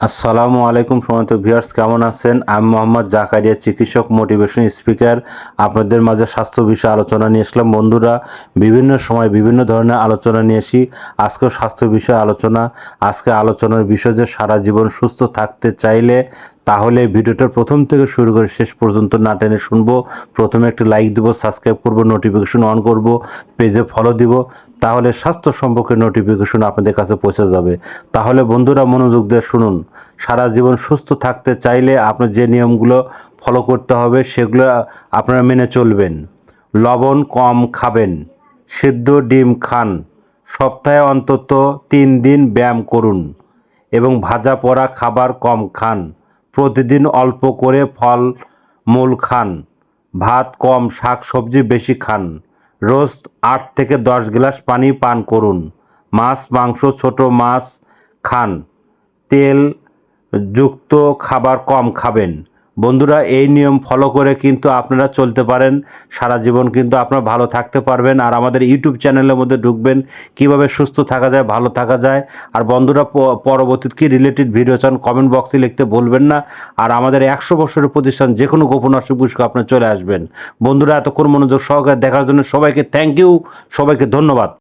আসসালামু আলাইকুম সমন্ত ভিউয়ার্স, কেমন আছেন? আমি মোহাম্মদ জাকারিয়া, চিকিৎসক, মোটিভেশন স্পিকার। আপনাদের মাঝে স্বাস্থ্য বিষয়ে আলোচনা নিয়ে এসলাম বন্ধুরা, বিভিন্ন সময় বিভিন্ন ধরনের আলোচনা নিয়ে আসি। আজকেও স্বাস্থ্য বিষয়ে আলোচনা। আজকে আলোচনার বিষয় যে সারা জীবন সুস্থ থাকতে চাইলে তাহলে ভিডিওটা প্রথম থেকে শুরু করে শেষ পর্যন্ত না টেনে শুনব। প্রথমে একটি লাইক দিব সাবস্ক্রাইব করব নোটিফিকেশন অন করব পেজে ফলো দিব, তাহলে স্বাস্থ্য সম্পর্কে নোটিফিকেশন আপনাদের কাছে পৌঁছে যাবে। তাহলে বন্ধুরা মনোযোগ দিয়ে শুনুন। সারা জীবন সুস্থ থাকতে চাইলে আপনার যে নিয়মগুলো ফলো করতে হবে, সেগুলো আপনারা মেনে চলবেন। লবণ কম খাবেন। সিদ্ধ ডিম খান। সপ্তাহে অন্তত তিন দিন ব্যায়াম করুন। এবং ভাজা পোড়া খাবার কম খান। প্রতিদিন অল্প করে ফল মূল খান। ভাত, কম শাক, সবজি বেশি খান। রোজ আট থেকে দশ গ্লাস পানি পান করুন। মাছ, মাংস, ছোট মাছ খান। তেল যুক্ত খাবার কম খাবেন। বন্ধুরা, এই নিয়ম ফলো করে কিন্তু আপনারা চলতে পারেন। সারা জীবন কিন্তু আপনারা ভালো থাকতে পারবেন আর আমাদের ইউটিউব চ্যানেলের মধ্যে ঢুকবেন। কীভাবে সুস্থ থাকা যায়, ভালো থাকা যায়। আর বন্ধুরা পরবর্তীতে কি রিলেটেড ভিডিও চান কমেন্ট বক্সে লিখতে বলবেন না। আর আমাদের একশো বছরের প্রতিষ্ঠান যে কোনো গোপন অসুখ বিসুখ আপনার চলে আসবেন। বন্ধুরা, এতক্ষণ মনোযোগ সহকারে দেখার জন্য সবাইকে থ্যাংক ইউ সবাইকে ধন্যবাদ।